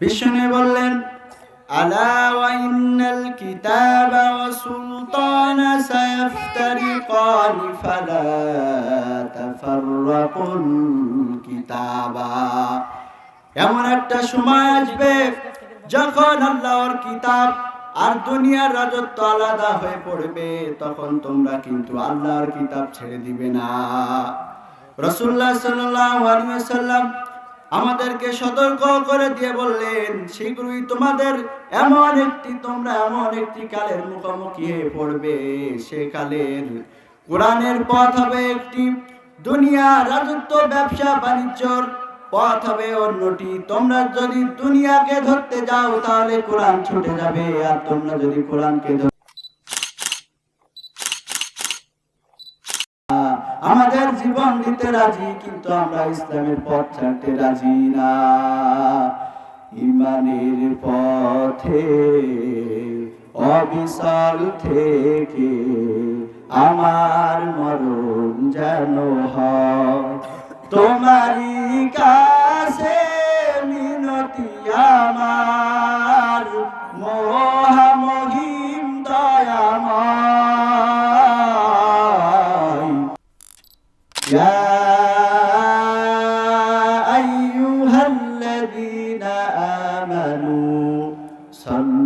বিষ্ণু বললেন ওয়াইনাল কিতাব ওয়া সুলতান সায়াফতারিকান ফালা তাফাররাকুল কিতাবা। এমন একটা সময় আসবে যখন আল্লাহর কিতাব আর দুনিয়ার রাজত্ব আলাদা হয়ে পড়বে, তখন তোমরা কিন্তু আল্লাহর কিতাব ছেড়ে দিবে না। রসুল্লাহ সাল্লাম আমাদেরকে সতর্ক করে দিয়ে বললেন, শীঘ্রই তোমাদের এমন একটি, তোমরা এমন একটি কালের মুখোমুখি হয়ে পড়বে। সে কালের কোরআনের পথ হবে একটি দুনিয়া রাজত্ব, ব্যবসা, বাণিজ্যর পথ হবে অন্যটি। তোমরা যদি দুনিয়াকে ধরতে যাও, তাহলে কোরআন ছুটে যাবে। আর তোমরা যদি কোরআনকে আমাদের জীবন দিতে রাজি, কিন্তু আমরা ইসলামের পথ ছাড়তে রাজি না। ইমানের পথে অবিশাল থেকে আমার মরণ যেন হয়। তোমারই কাছে time.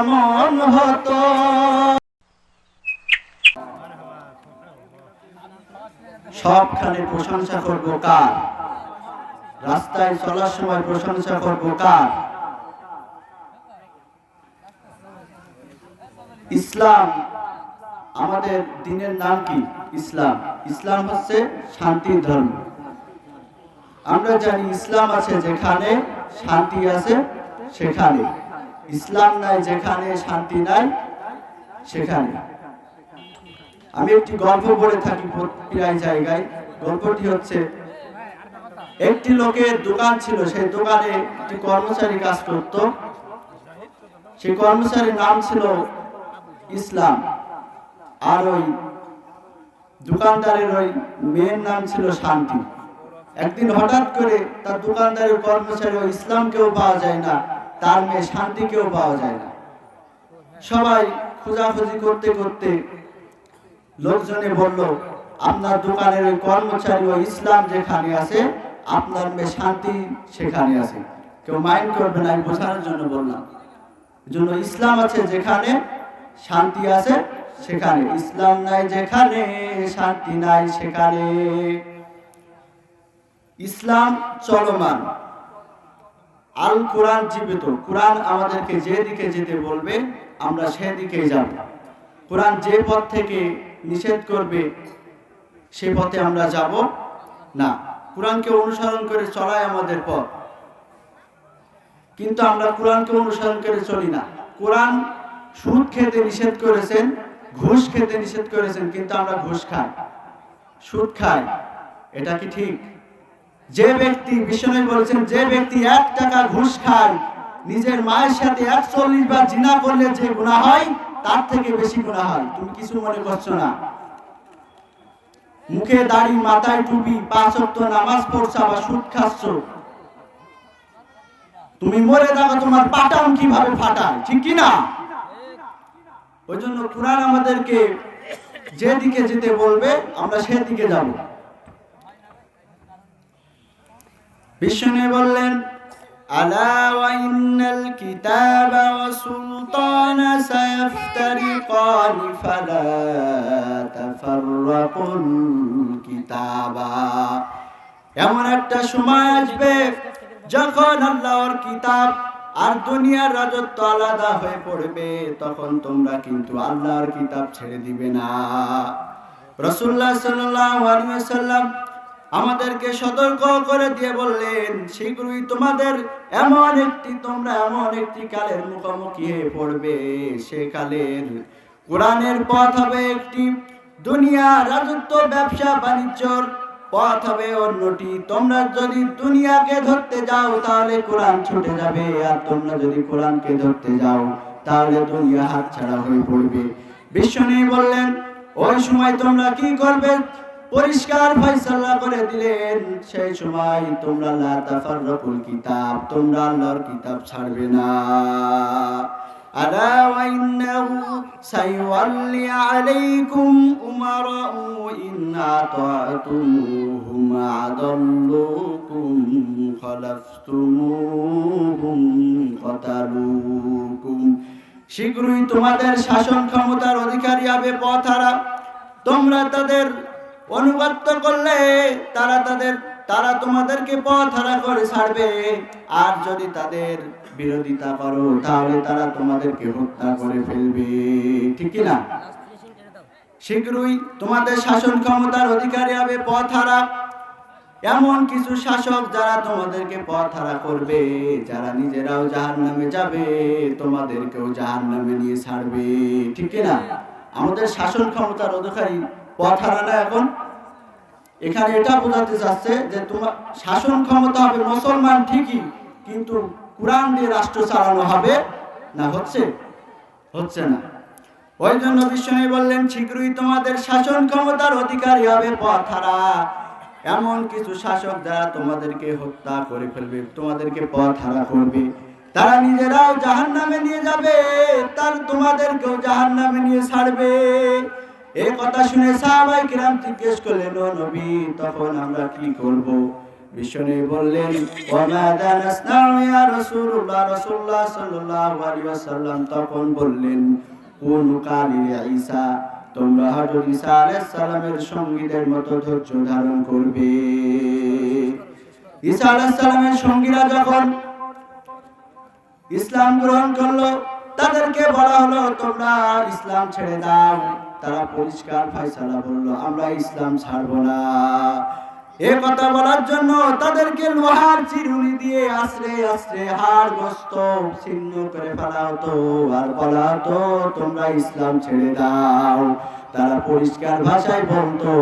কেমন হতো? সবখানে প্রশংসা করব কার? রাস্তায় চলার সময় প্রশংসা করব কার? ইসলাম, আমাদের দিনের নাম কি? ইসলাম। ইসলাম হচ্ছে শান্তির ধর্ম। আমরা জানি ইসলাম আছে যেখানে শান্তি আছে সেখানে। ইসলাম নাই, যেখানে শান্তি নাই, সেখানে। আমি একটি গল্প বলে থাকি প্রায় জায়গায়। গল্পটি হচ্ছে, একটি লোকের দোকান ছিল, সেই দোকানে একটি কর্মচারী কাজ করত। সেই কর্মচারীর নাম ছিল ইসলাম। আর ওই দোকানদারের ওই মেয়ের নাম ছিল শান্তি। একদিন হঠাৎ করে তার দোকানদারের কর্মচারী ইসলামকেও পাওয়া যায় না। তার মেয়ে শান্তিকেও পাওয়া যায় না। সবাই খোঁজাখুঁজি করতে করতে লোকজনে বলল, আপনার দোকানের ওই কর্মচারী ওই ইসলাম যেখানে আছে, আপনার মেয়ে শান্তি সেখানে আছে। কেউ মাইন্ড করবে না, আমি বোঝানোর জন্য বললাম। জন্য ইসলাম আছে যেখানে, শান্তি আছে সেখানে। ইসলাম নাই যেখানে, শান্তি নাই সেখানে। ইসলাম চলমান। আল কোরআন জীবিত। কোরআন আমাদেরকে যেদিকে যেতে বলবে, আমরা সেদিকেই যাব। কোরআন যে পথ থেকে নিষেধ করবে, সে পথে আমরা যাব না। কোরআনকে অনুসরণ করে চলাই আমাদের পথ। কিন্তু আমরা কোরআনকে অনুসরণ করে চলি না। কোরআন সুদ খেতে নিষেধ করেছেন, ঘুষ খেতে নিষেধ করেছেন, কিন্তু আমরা ঘুষ খাই। সুদ খাই। এটা কি ঠিক? যে ব্যক্তি বিষ্ণু বলেছেন, যে ব্যক্তি এক টাকা ঘুষ খায়, নিজের মায়ের সাথে একচল্লিশ বার জিনা করলে যে গুণা হয়, তার থেকে বেশি গুণা হয়। তুমি কিছু মনে করছ না। মুখে দাড়ি, মাথায় টুপি, পাঁচ নামাজ পড়ছো বা সুদ খাচ্ছ। তুমি মরে যাবে, তোমার পাটাম কীভাবে ফাটায়, ঠিক কি না? ওই জন্য কোরআন আমাদেরকে যেদিকে যেতে বলবে, আমরা সেদিকে যাব। বিষ্ণু বললেন, আলা কিতাবা কিতাবা। এমন একটা সময় আসবে যখন আল্লাহর কিতাব আর দুনিয়ার রাজত্ব আলাদা হয়ে পড়বে, তখন তোমরা কিন্তু আল্লাহর কিতাব ছেড়ে দিবে না। রসুল্লাহ সাল্লাম আমাদেরকে সতর্ক করে দিয়ে বললেন শীঘ্রই তোমাদের এমন একটি, তোমরা এমন একটি কালের মুখোমুখি হয়ে পড়বে, সে কালের কোরআনের পথ হবে একটি দুনিয়া রাজত্ব, ব্যবসা, বাণিজ্যর পথ হবে অন্যটি। তোমরা যদি দুনিয়াকে ধরতে যাও, তাহলে কোরআন ছুটে যাবে, আর তোমরা যদি কোরআনকে ধরতে যাও, তাহলে দুনিয়া হাত ছাড়া হয়ে পড়বে। বিষ্ণু বললেন, ওই সময় তোমরা কি করবে? পরিষ্কার ফয়সালা করে দিলেন। সেই সময় তোমরা লা তাফাররাকুল কিতাব, তোমরা আল্লাহর কিতাব ছাড়বে না। শীঘ্রই তোমাদের শাসন ক্ষমতার অধিকারী হবে পথহারা। তোমরা তাদের অনুগত্য করলে তারা তাদের, তারা তোমাদেরকে পথ হারা করে ছাড়বে। আর যদি তাদের বিরোধিতা করো, তাহলে তারা তোমাদেরকে হত্যা করে ফেলবে। ঠিক না শীঘ্রই তোমাদের শাসন ক্ষমতার অধিকারী হবে পথ হারা এমন কিছু শাসক যারা তোমাদেরকে পথ হারা করবে, যারা নিজেরাও জাহান নামে যাবে, তোমাদেরকেও জাহান নামে নিয়ে ছাড়বে। ঠিক না আমাদের শাসন ক্ষমতার অধিকারী পথ এখন। এটা বোঝাতে চাচ্ছে যে তোমার শাসন ক্ষমতা হবে মুসলমান ঠিকই, কিন্তু কোরআন দিয়ে রাষ্ট্র চালানো হবে না, হচ্ছে? হচ্ছে না। ওই জন্য বিষ্ণু বললেন, শীঘ্রই তোমাদের শাসন ক্ষমতার অধিকারী হবে পথহারা। এমন কিছু শাসক যারা তোমাদেরকে হত্যা করে ফেলবে, তোমাদেরকে পথ করবে। তারা নিজেরাও জাহান নামে নিয়ে যাবে, তার তোমাদেরকেও জাহান নামে নিয়ে ছাড়বে। এই কথা শুনে সাহাবাই কিরাম জিজ্ঞেস করলেন ও নবী তখন আমরা কি করব? বিষ্ণু বললেন নাসনাউ ইয়া রাসূলুল্লাহ রাসূলুল্লাহ সাল্লাল্লাহু আলাইহি ওয়াসাল্লাম। তখন বললেন কোন কালি ঈসা তোমরা হযরত ঈসা আলাইহিস সালামের সঙ্গীদের মতো ধৈর্য ধারণ করবে। ঈসা আলাইহিস সালামের সঙ্গীরা যখন ইসলাম গ্রহণ করল তাদেরকে বলা হলো তোমরা ইসলাম ছেড়ে দাও। তারা পরিষ্কার ফাইসালা বলল আমরা ইসলাম ছাড়বো না। এ কথা বলার জন্য তাদেরকে লোহার চিরুনি দিয়ে আশ্রে আশ্রে হাড় ছিন্ন করে ফেলা হতো আর বলা হতো তোমরা ইসলাম ছেড়ে দাও। তারা পরিষ্কার ভাষায় বলতো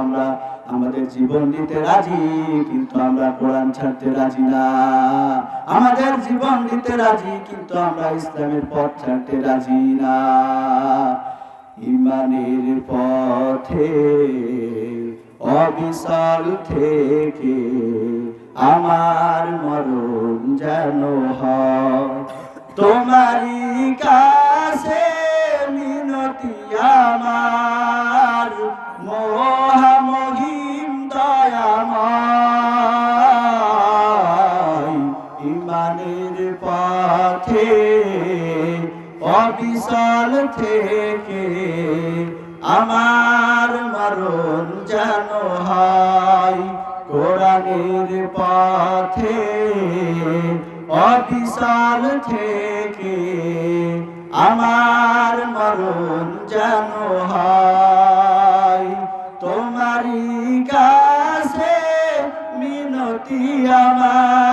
আমরা আমাদের জীবন দিতে রাজি কিন্তু আমরা কোরআন ছাড়তে রাজি না। আমাদের জীবন দিতে রাজি কিন্তু আমরা ইসলামের পথ ছাড়তে রাজি না। ইমানের পথে, অবিশাল থেকে আমার মরণ যেন তোমারই কাছে মিনতি আমার, মহামহিম দয়াময়। ইমানের পথে অবিশাল থেকে আমার মরণ যেন হয় কোরআনের পথে, অবিশাল থেকে আমার মরণ যেন হয়। তোমারই কাছে মিনতি আমার।